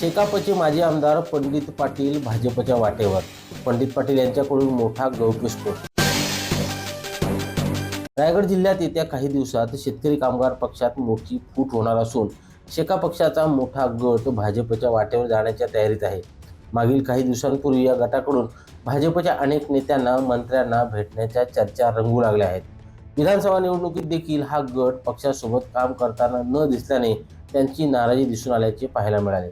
शेकापचे माजी आमदार पंडित पाटील भाजपच्या वाटेवर. पंडित पाटील यांच्याकडून मोठा गौप्यस्फोट रायगड जिल्ह्यात येत्या काही दिवसात शेतकरी कामगार पक्षात मोठी फूट होणार असून शेका पक्षाचा मोठा गट भाजपच्या वाटेवर जाण्याच्या तयारीत आहे. मागील काही दिवसांपूर्वी या गटाकडून भाजपच्या अनेक नेत्यांना मंत्र्यांना भेटण्याच्या चर्चा रंगू लागल्या आहेत. विधानसभा निवडणुकीत देखील हा गट पक्षासोबत काम करताना न दिसल्याने त्यांची नाराजी दिसून आल्याचे पाहायला मिळाले.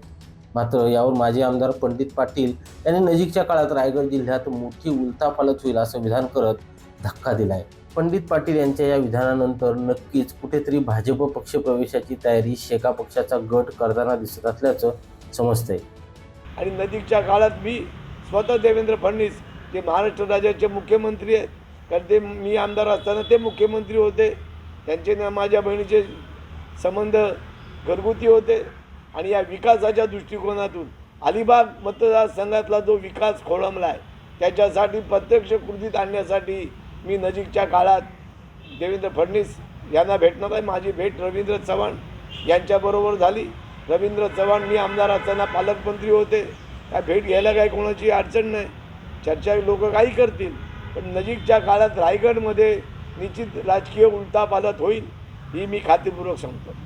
मात्र यावर माजी आमदार पंडित पाटील यांनी नजीकच्या काळात रायगड जिल्ह्यात मोठी उलथापालथ होईल असं विधान करत धक्का दिलाय. पंडित पाटील यांच्या या विधानानंतर नक्कीच कुठेतरी भाजप पक्षप्रवेशाची तयारी शेका पक्षाचा गट करताना दिसत असल्याचं समजतंय. आणि नजीकच्या काळात मी स्वतः देवेंद्र फडणवीस जे महाराष्ट्र राज्याचे मुख्यमंत्री आहेत कारण ते मी आमदार असताना ते मुख्यमंत्री होते. त्यांचे न माझ्या बहिणीचे संबंध घरगुती होते. आणि या विकासाच्या दृष्टिकोनातून अलिबाग मतदारसंघातला जो विकास खोळंबला आहे त्याच्यासाठी प्रत्यक्ष कृतीत आणण्यासाठी मी नजीकच्या काळात देवेंद्र फडणवीस यांना भेटणार आहे. माझी भेट रवींद्र चव्हाण यांच्याबरोबर झाली. रवींद्र चव्हाण मी आमदार असताना पालकमंत्री होते. त्या भेट घ्यायला काही कोणाची अडचण नाही. चर्चा लोक काही करतील. पण नजीकच्या काळात रायगडमध्ये निश्चित राजकीय उलटापालट होईल ही मी खातेपूर्वक सांगतो.